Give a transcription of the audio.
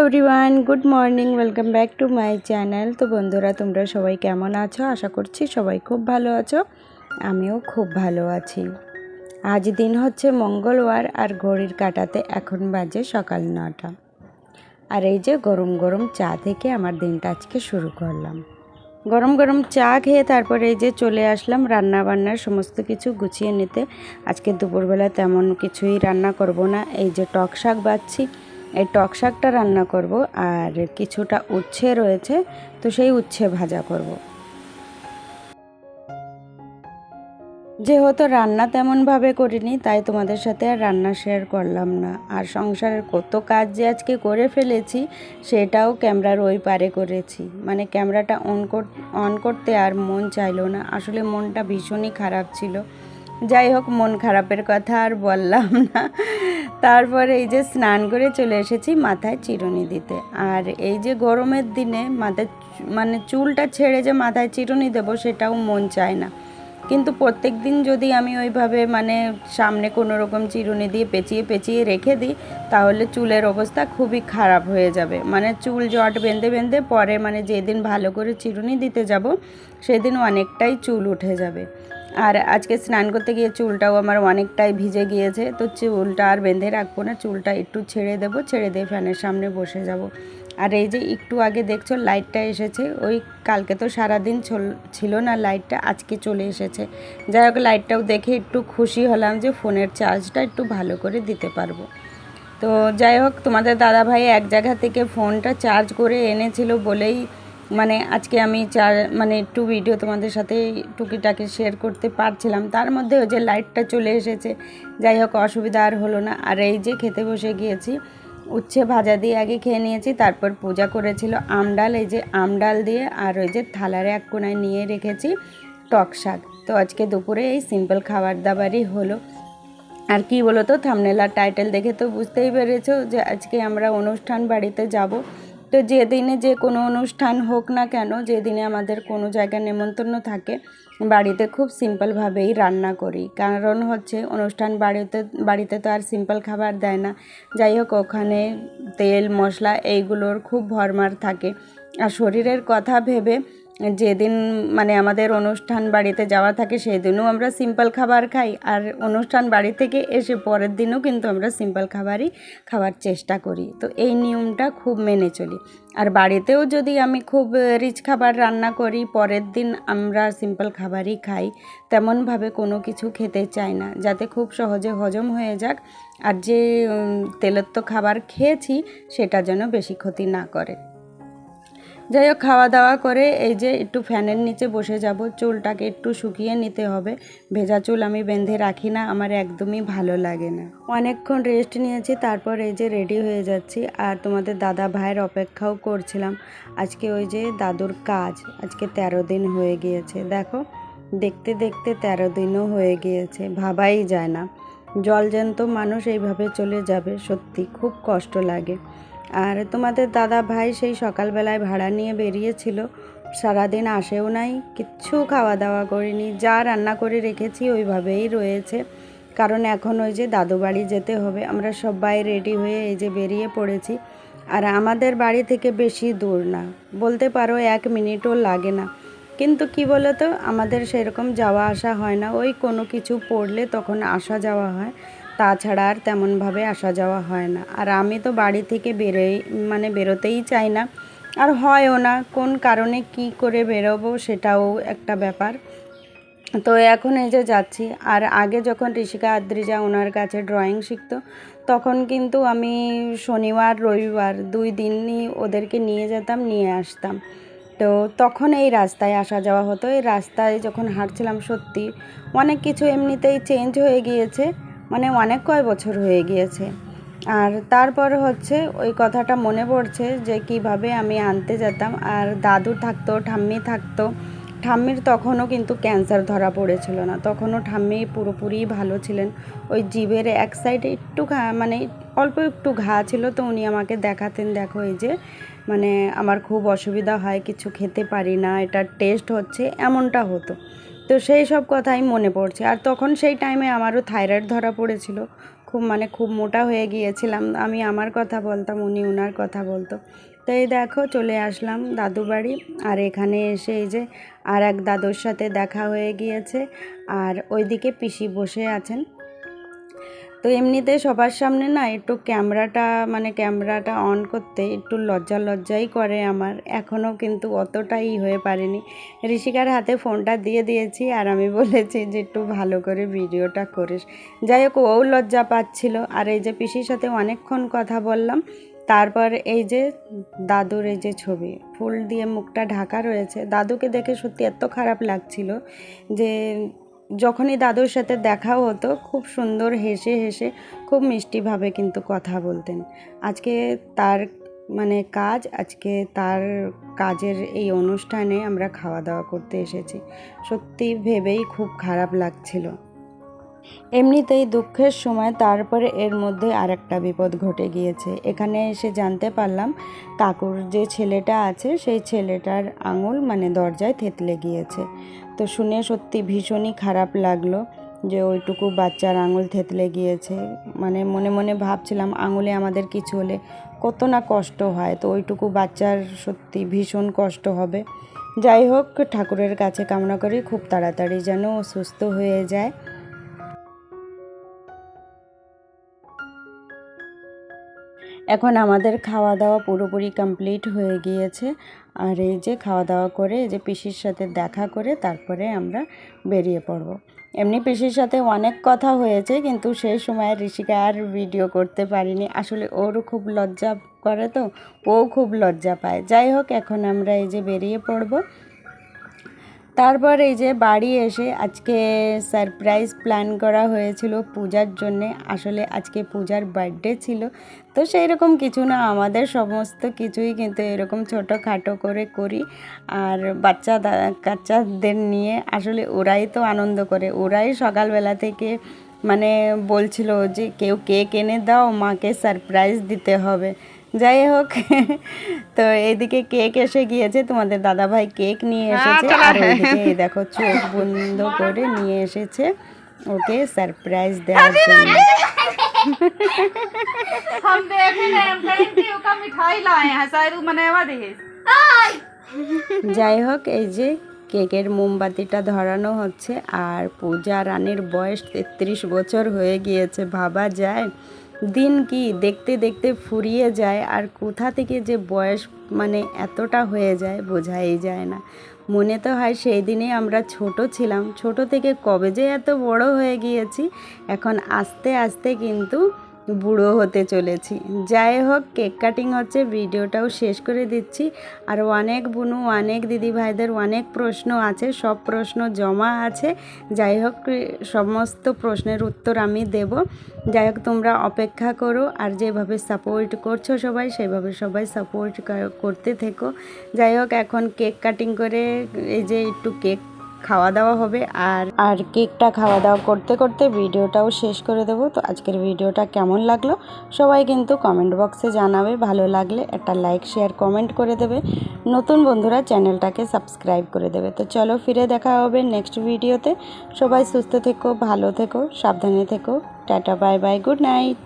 Everyone good morning welcome back to my channel তো বন্ধুরা, তোমরা সবাই কেমন আছো? আশা করছি সবাই খুব ভালো আছো। আমিও খুব ভালো আছি। আজ দিন হচ্ছে মঙ্গলবার আর ঘড়ির কাটাতে এখন বাজে সকাল নটা। আর এই যে গরম গরম চা থেকে আমার দিনটা আজকে শুরু করলাম। গরম গরম চা খেয়ে তারপরে এই যে চলে আসলাম রান্না বান্নার সমস্ত কিছু গুছিয়ে নিতে। আজকে দুপুরবেলা তেমন কিছুই রান্না করব না। এই যে টক শাক বাচ্ছি এই টক শাকটা রান্না করব আর কিছুটা উচ্ছে রয়েছে, তো সেই উচ্ছে ভাজা করব। যেহেতু রান্না তেমনভাবে করিনি, তাই তোমাদের সাথে আর রান্না শেয়ার করলাম না। আর সংসারের কত কাজ যে আজকে করে ফেলেছি, সেটাও ক্যামেরার ওই পারে করেছি। মানে ক্যামেরাটা অন অন করতে আর মন চাইলো না। আসলে মনটা ভীষণই খারাপ ছিল। যাই হোক, মন খারাপের কথা আর বললাম না। তারপরে এই যে স্নান করে চলে এসেছি মাথায় চিরুনি দিতে। আর এই যে গরমের দিনে মাথায় মানে চুলটা ছেড়ে যে মাথায় চিরুনি দেবো সেটাও মন চায় না। কিন্তু প্রত্যেক দিন যদি আমি ওইভাবে মানে সামনে কোনো রকম চিরুনি দিয়ে পেঁচিয়ে পেঁচিয়ে রেখে দিই, তাহলে চুলের অবস্থা খুবই খারাপ হয়ে যাবে। মানে চুল জট বেঁধে বেঁধে পরে মানে যেদিন ভালো করে চিরুনি দিতে যাব, সেদিন অনেকটাই চুল উঠে যাবে। আর আজকে স্নান করতে গিয়ে চুলটাও আমার অনেকটাই ভিজে গিয়েছে, তো চুলটা আর বেঁধে রাখব না, চুলটা একটু ছেড়ে দেবো, ছেড়ে দিয়ে ফ্যানের সামনে বসে যাব। আর এই যে একটু আগে দেখছ লাইটটা এসেছে, ওই কালকে তো সারাদিন ছিল না লাইটটা, আজকে চলে এসেছে। যাই হোক, লাইটটাও দেখে একটু খুশি হলাম যে ফোনের চার্জটা একটু ভালো করে দিতে পারব। তো যাই হোক, তোমাদের দাদা ভাই এক জায়গা থেকে ফোনটা চার্জ করে এনেছিল বলেই মানে আজকে আমি চার মানে একটু ভিডিও তোমাদের সাথে টুকিটাকি শেয়ার করতে পারছিলাম। তার মধ্যে ওই যে লাইটটা চলে এসেছে, যাই হোক অসুবিধা আর হলো না। আর এই যে খেতে বসে গিয়েছি, উচ্ছে ভাজা দিয়ে আগে খেয়ে নিয়েছি, তারপর পূজা করেছিল আমডাল এই যে আমডাল দিয়ে আর ওই যে থালার এক কোনায় নিয়ে রেখেছি টক শাক। তো আজকে দুপুরে এই সিম্পল খাবার দাবারই হলো। আর কি বলো তো থামনেলার টাইটেল দেখে তো বুঝতেই পেরেছ যে আজকে আমরা অনুষ্ঠান বাড়িতে যাব। তো যেদিনে যে কোনো অনুষ্ঠান হোক না কেন, যেদিনে আমাদের কোনো জায়গায় নেমন্তন্ন থাকে, বাড়িতে খুব সিম্পলভাবেই রান্না করি। কারণ হচ্ছে অনুষ্ঠান বাড়িতে বাড়িতে তো আর সিম্পল খাবার দেয় না। যাই হোক, ওখানে তেল, মশলা এইগুলোর খুব ভরমার থাকে। আর শরীরের কথা ভেবে যেদিন মানে আমাদের অনুষ্ঠান বাড়িতে যাওয়া থাকে, সেদিনও আমরা সিম্পল খাবার খাই। আর অনুষ্ঠান বাড়ি থেকে এসে পরের দিনও কিন্তু আমরা সিম্পল খাবারই খাওয়ার চেষ্টা করি। তো এই নিয়মটা খুব মেনে চলি। আর বাড়িতেও যদি আমি খুব রিচ খাবার রান্না করি, পরের দিন আমরা সিম্পল খাবারই খাই। তেমনভাবে কোনো কিছু খেতে চাই না। যাতে খুব সহজে হজম হয়ে যাক। আর যে তেলত্ব খাবার খেয়েছি, সেটা যেন বেশি ক্ষতি না করে। যাই হোক খাওয়া দাওয়া করে এই যে একটু ফ্যানের নিচে বসে যাব। চুলটাকে একটু শুকিয়ে নিতে হবে। ভেজা চুল আমি বেঁধে রাখি না, আমার একদমই ভালো লাগে না। অনেকক্ষণ রেস্ট নিয়েছি, তারপর এই যে রেডি হয়ে যাচ্ছি। আর তোমাদের দাদা ভাইয়ের অপেক্ষাও করছিলাম। আজকে ওই যে দাদুর কাজ, আজকে তেরো দিন হয়ে গিয়েছে। দেখো, দেখতে দেখতে তেরো দিনও হয়ে গিয়েছে, ভাবাই যায় না। জলজ্যান্ত মানুষ এইভাবে চলে যাবে, সত্যি খুব কষ্ট লাগে। আর তোমাদের দাদা ভাই সেই সকালবেলায় ভাড়া নিয়ে বেরিয়েছিল। সারাদিন আসেও নাই, কিচ্ছু খাওয়া দাওয়া করিনি, যা রান্না করে রেখেছি ওইভাবেই রয়েছে। কারণ এখন ওই যে দাদু বাড়ি যেতে হবে, আমরা সবাই রেডি হয়ে এই যে বেরিয়ে পড়েছি। আর আমাদের বাড়ি থেকে বেশি দূর না, বলতে পারো এক মিনিটও লাগে না। কিন্তু কি বলো তো আমাদের সেরকম যাওয়া আসা হয় না, ওই কোনো কিছু পড়লে তখন আসা যাওয়া হয়। তাছাড়া আর তেমনভাবে আসা যাওয়া হয় না। আর আমি তো বাড়ি থেকে বেরোই মানে বেরোতেই চাই না। আর হয়ও না, কোন কারণে কি করে বেরোবো সেটাও একটা ব্যাপার। তো এখন এই যে যাচ্ছি, আর আগে যখন ঋষিকা আদ্রিজা ওনার কাছে ড্রয়িং শিখতো, তখন কিন্তু আমি শনিবার, রবিবার দুই দিনই ওদেরকে নিয়ে যেতাম, নিয়ে আসতাম। তো তখন এই রাস্তায় আসা যাওয়া হতো। এই রাস্তায় যখন হাঁটছিলাম সত্যি, অনেক কিছু এমনিতেই চেঞ্জ হয়ে গিয়েছে। মানে অনেক কয় বছর হয়ে গিয়েছে। আর তারপর হচ্ছে ওই কথাটা মনে পড়ছে যে কীভাবে আমি আনতে যেতাম। আর দাদু থাকতো, ঠাম্মি থাকতো, ঠাম্মির তখনও কিন্তু ক্যান্সার ধরা পড়েছিল না। তখনও ঠাম্মি পুরোপুরি ভালো ছিলেন। ওই জিভের এক সাইডে একটু ঘা মানে অল্প একটু ঘা ছিল তো উনি আমাকে দেখাতেন, দেখো এই যে মানে আমার খুব অসুবিধা হয়, কিছু খেতে পারি না, এটা টেস্ট হচ্ছে। এমনটা হতো। তো সেই সব কথাই মনে পড়ছে। আর তখন সেই টাইমে আমারও থাইরয়েড ধরা পড়েছিল। খুব মানে খুব মোটা হয়ে গিয়েছিলাম। আমি আমার কথা বলতাম, উনি উনার কথা বলতো। তো এই দেখো, চলে আসলাম দাদু বাড়ি। আর এখানে এসে এই যে আর এক দাদুর সাথে দেখা হয়ে গিয়েছে। আর ওইদিকে পিসি বসে আছেন। তো এমনিতে সবার সামনে না একটু ক্যামেরাটা মানে ক্যামেরাটা অন করতে একটু লজ্জা লজ্জাই করে আমার। এখনও কিন্তু অতটাই হয়ে পারেনি। ঋষিকার হাতে ফোনটা দিয়ে দিয়েছি আর আমি বলেছি যে একটু ভালো করে ভিডিওটা করিস। যাই হোক, ও লজ্জা পাচ্ছিল। আর এই যে পিসির সাথে অনেকক্ষণ কথা বললাম, তারপর এই যে দাদুর এই যে ছবি, ফুল দিয়ে মুখটা ঢাকা রয়েছে। দাদুকে দেখে সত্যি এত খারাপ লাগছিল যে যখনই দাদুর সাথে দেখাও হতো, খুব সুন্দর হেসে হেসে, খুব মিষ্টিভাবে কিন্তু কথা বলতেন। আজকে তার মানে কাজ, আজকে তার কাজের এই অনুষ্ঠানে আমরা খাওয়া দাওয়া করতে এসেছি। সত্যি ভেবেই খুব খারাপ লাগছিল। এমনিতেই দুঃখের সময় তারপরে এর মধ্যে আরেকটা বিপদ ঘটে গিয়েছে। এখানে এসে জানতে পারলাম, কাকুর যে ছেলেটা আছে, সেই ছেলেটার আঙুল মানে দরজায় থেতলে গিয়েছে। তো শুনে সত্যি ভীষণই খারাপ লাগল যে ওইটুকু বাচ্চার আঙুল থেতলে গিয়েছে। মানে মনে মনে ভাবছিলাম আঙুলে আমাদের কিছু হলে কত না কষ্ট হয়, তো ওইটুকু বাচ্চার সত্যি ভীষণ কষ্ট হবে। যাই হোক, ঠাকুরের কাছে কামনা করি, খুব তাড়াতাড়ি যেন সুস্থ হয়ে যায়। এখন আমাদের খাওয়া দাওয়া পুরোপুরি কমপ্লিট হয়ে গিয়েছে। আর এই যে খাওয়া দাওয়া করে, এই যে পিসির সাথে দেখা করে তারপরে আমরা বেরিয়ে পড়ব। এমনি পিসির সাথে অনেক কথা হয়েছে, কিন্তু সেই সময় ঋষিকা আর ভিডিও করতে পারিনি। আসলে ওরও খুব লজ্জা করে তো, ও খুব লজ্জা পায়। যাই হোক, এখন আমরা এই যে বেরিয়ে পড়ব। তারপর এই যে বাড়ি এসে আজকে সারপ্রাইজ প্ল্যান করা হয়েছিল পূজার জন্যে। আসলে আজকে পূজার বার্থডে ছিল। তো সেই রকম কিছু না, আমাদের সমস্ত কিছুই কিন্তু এরকম ছোটোখাটো করে করি। আর বাচ্চা কাচ্চাদের নিয়ে আসলে ওরাই তো আনন্দ করে। ওরাই সকালবেলা থেকে মানে বলছিল যে, কেউ কেক এনে দাও, মাকে সারপ্রাইজ দিতে হবে। যাই হোক তো এইদিকে কেক এসে গিয়েছে তোমাদের দাদা ভাই কেক নিয়ে এসেছে আর ওইদিকে এই দেখো চোখ বন্ধ করে নিয়ে এসেছে ওকে সারপ্রাইজ দেওয়ার জন্য हम देख रहे हैं थैंक यू का मिठाई लाए हैं शायद वो मनेवा दे যাই হোক এই যে কেকের মোমবাতিটা ধরানো হচ্ছে আর পূজা রানীর বয়স তেত্রিশ বছর হয়ে গিয়েছে ভাবা যায় দিন কি দেখতে দেখতে ফুরিয়ে যায় আর কোথা থেকে যে বয়স মানে এতটা হয়ে যায় বোঝাই যায় না। মনে তো হয় সেই দিনে আমরা ছোট ছিলাম। ছোট থেকে কবে যে এত বড় হয়ে গিয়েছি, এখন আস্তে আস্তে কিন্তু বুড়ো হতে চলেছি। যাই হোক, কেক কাটিং হচ্ছে, ভিডিওটাও শেষ করে দিচ্ছি। আর অনেক বুনু, অনেক দিদি ভাইদের অনেক প্রশ্ন আছে, সব প্রশ্ন জমা আছে। যাই হোক সমস্ত প্রশ্নের উত্তর আমি দেব। যাই হোক, তোমরা অপেক্ষা করো, আর যেভাবে সাপোর্ট করছ সবাই, সেভাবে সবাই সাপোর্ট করতে থেকো। যাই হোক, এখন কেক কাটিং করে, এই যে একটু কেক খাওয়া দাওয়া হবে আর আর কেকটা খাওয়া দাওয়া করতে করতে ভিডিওটাও শেষ করে দেবো। তো আজকের ভিডিওটা কেমন লাগল সবাই কিন্তু কমেন্ট বক্সে জানাবে। ভালো লাগলে একটা লাইক শেয়ার কমেন্ট করে দেবে। নতুন বন্ধুরা চ্যানেলটাকে সাবস্ক্রাইব করে দেবে। তো চলো ফিরে দেখা হবে নেক্সট ভিডিওতে সবাই সুস্থ থেকো, ভালো থেকো, সাবধানে থেকো। Tata bye bye good night